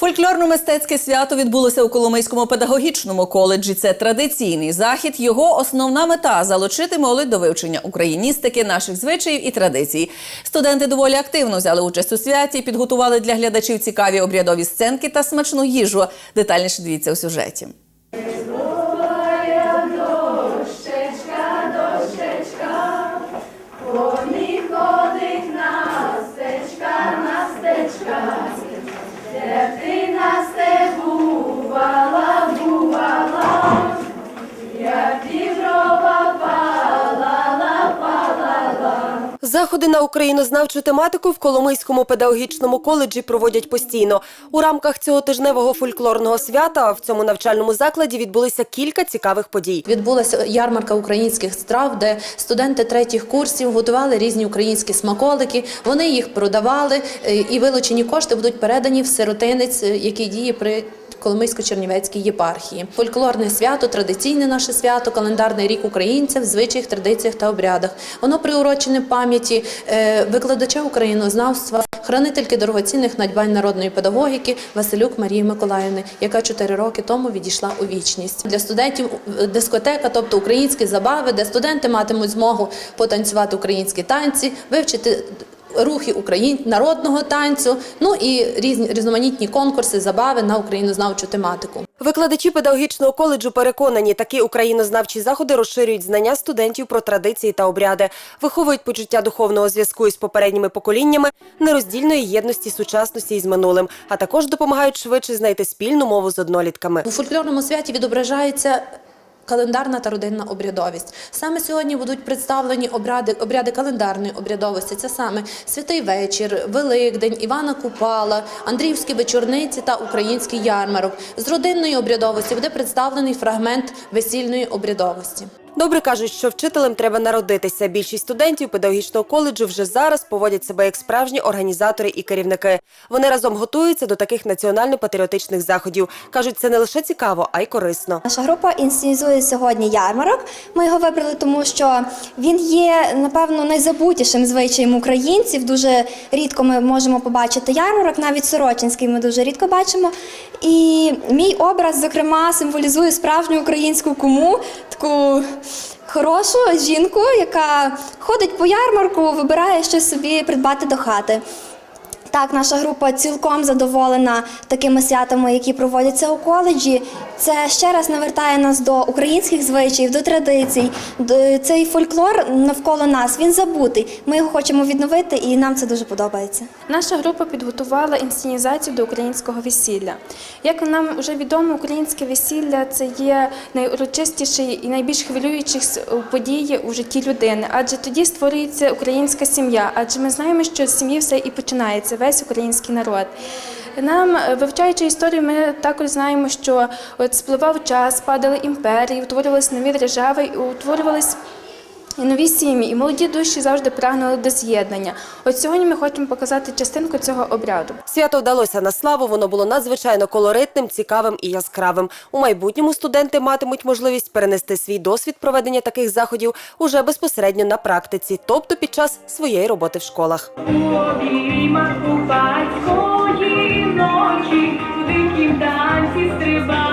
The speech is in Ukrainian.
Фольклорно-мистецьке свято відбулося у Коломийському педагогічному коледжі. Це традиційний захід. Його основна мета залучити молодь до вивчення україністики, наших звичаїв і традицій. Студенти доволі активно взяли участь у святі, підготували для глядачів цікаві обрядові сценки та смачну їжу. Детальніше дивіться у сюжеті. Заходи на українознавчу тематику в Коломийському педагогічному коледжі проводять постійно. У рамках цього тижневого фольклорного свята в цьому навчальному закладі відбулися кілька цікавих подій. Відбулася ярмарка українських страв, де студенти третіх курсів готували різні українські смаколики. Вони їх продавали, е, і вилучені кошти будуть передані в сиротинець, е, який діє при. Коломийсько-Чернівецькій єпархії. Фольклорне свято, традиційне наше свято, календарний рік українців, звичаях, традиціях та обрядах. Воно приурочене пам'яті е, викладача українознавства, хранительки дорогоцінних надбань народної педагогіки Василюк Марії Миколаївни, яка чотири роки тому відійшла у вічність. Для студентів е, дискотека, тобто українські забави, де студенти матимуть змогу потанцювати українські танці, вивчити рухи україн... народного танцю, ну і різні різноманітні конкурси, забави на українознавчу тематику. Викладачі педагогічного коледжу переконані, такі українознавчі заходи розширюють знання студентів про традиції та обряди, виховують почуття духовного зв'язку із попередніми поколіннями, нероздільної єдності сучасності із минулим, а також допомагають швидше знайти спільну мову з однолітками. У фольклорному святі відображається. Календарна та родинна обрядовість. Саме сьогодні будуть представлені обряди, обряди календарної обрядовості. Це саме Святий вечір, Великдень, Івана Купала, Андріївські вечорниці та український ярмарок. З родинної обрядовості буде представлений фрагмент весільної обрядовості. Добре кажуть, що вчителем треба народитися. Більшість студентів педагогічного коледжу вже зараз поводять себе як справжні організатори і керівники. Вони разом готуються до таких національно-патріотичних заходів. кажуть, це не лише цікаво, а й корисно. Наша група інсценізує сьогодні ярмарок. Ми його вибрали, тому що він є, напевно, найзабутішим звичаєм українців. Дуже рідко ми можемо побачити ярмарок, навіть Сорочинський ми дуже рідко бачимо. І мій образ, зокрема, символізує справжню українську куму, таку хорошу жінку, яка ходить по ярмарку, вибирає щось собі придбати до хати. Так, наша група цілком задоволена такими святами, які проводяться у коледжі. Це ще раз навертає нас до українських звичаїв, до традицій. Цей фольклор навколо нас він забутий. Ми його хочемо відновити, і нам це дуже подобається. Наша група підготувала інсценізацію до українського весілля. Як нам вже відомо, українське весілля це є найурочистіші і найбільш хвилюючі події у житті людини, адже тоді створюється українська сім'я. Адже ми знаємо, що з сім'ї все і починається, весь український народ. Нам, е, вивчаючи історію, ми також знаємо, що от спливав час, падали імперії, утворювалися нові держави, і утворювались і нові сім'ї, і молоді душі завжди прагнули до з'єднання. От сьогодні ми хочемо показати частинку цього обряду. Свято вдалося на славу. Воно було надзвичайно колоритним, цікавим і яскравим. У майбутньому студенти матимуть можливість перенести свій досвід проведення таких заходів уже безпосередньо на практиці, тобто під час своєї роботи в школах. ночі, в дикім танці стрибати.